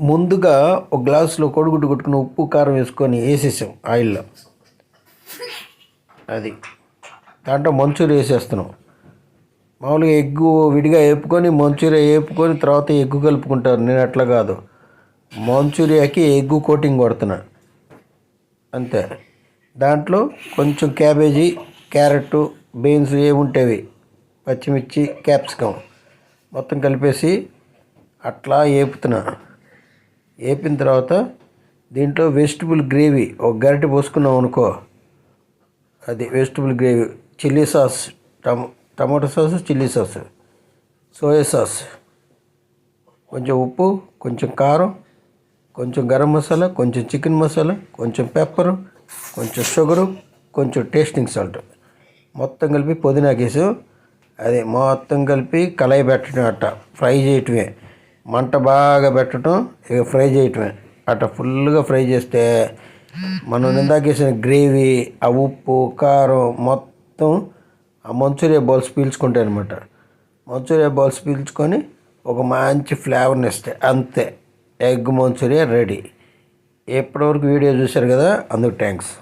ముందుగా ఒక గ్లాసులో కొడుగుడ్డు కొట్టుకుని ఉప్పు కారం వేసుకొని వేసేసాం ఆయిల్లో. అది. దాంట్లో మంచూరియా వేసేస్తున్నాం. మామూలుగా ఎగ్గు విడిగా వేపుకొని మంచూరియా వేపుకొని తర్వాత ఎగ్గు కలుపుకుంటారు. నేను అట్లా కాదు. మంచూరియాకి ఎగ్గు కోటింగ్ కొడుతున్నా. అంతే. దాంట్లో కొంచెం క్యాబేజీ క్యారెట్ బీన్స్ ఏముంటేవి. పచ్చిమిర్చి క్యాప్సికమ్ మొత్తం కలిపేసి అట్లా వేపుతున్నా. వేపిన తర్వాత దీంట్లో వెజిటబుల్ గ్రేవీ ఒక గరిటె పోసుకున్నాం అనుకో అది vegetable gravy chilli sauce టమ tomato sauce chilli sauce soya sauce కొంచెం ఉప్పు కొంచెం కారం కొంచెం గరం మసాలా కొంచెం చికెన్ మసాలా కొంచెం పెప్పరు కొంచెం షుగరు కొంచెం టేస్టింగ్ సాల్ట్ మొత్తం కలిపి పుదీనాకేసాం అది మొత్తం కలిపి కళాయి పెట్టడం అట్ట ఫ్రై చేయటమే. మంట బాగా పెట్టడం ఇక ఫ్రై చేయటమే. అట్ట ఫుల్గా ఫ్రై చేస్తే మనం ఇందాకేసిన గ్రేవీ ఆ ఉప్పు కారం మొత్తం ఆ మంచూరియా బాల్స్ పీల్చుకుంటాయి అనమాట మంచూరియా బాల్స్ పీల్చుకొని ఒక మంచి ఫ్లేవర్ని ఇస్తాయి. అంతే. Egg manchurian ready. ఎప్పటివరకు వీడియో చూశారు కదా అందుకు థ్యాంక్స్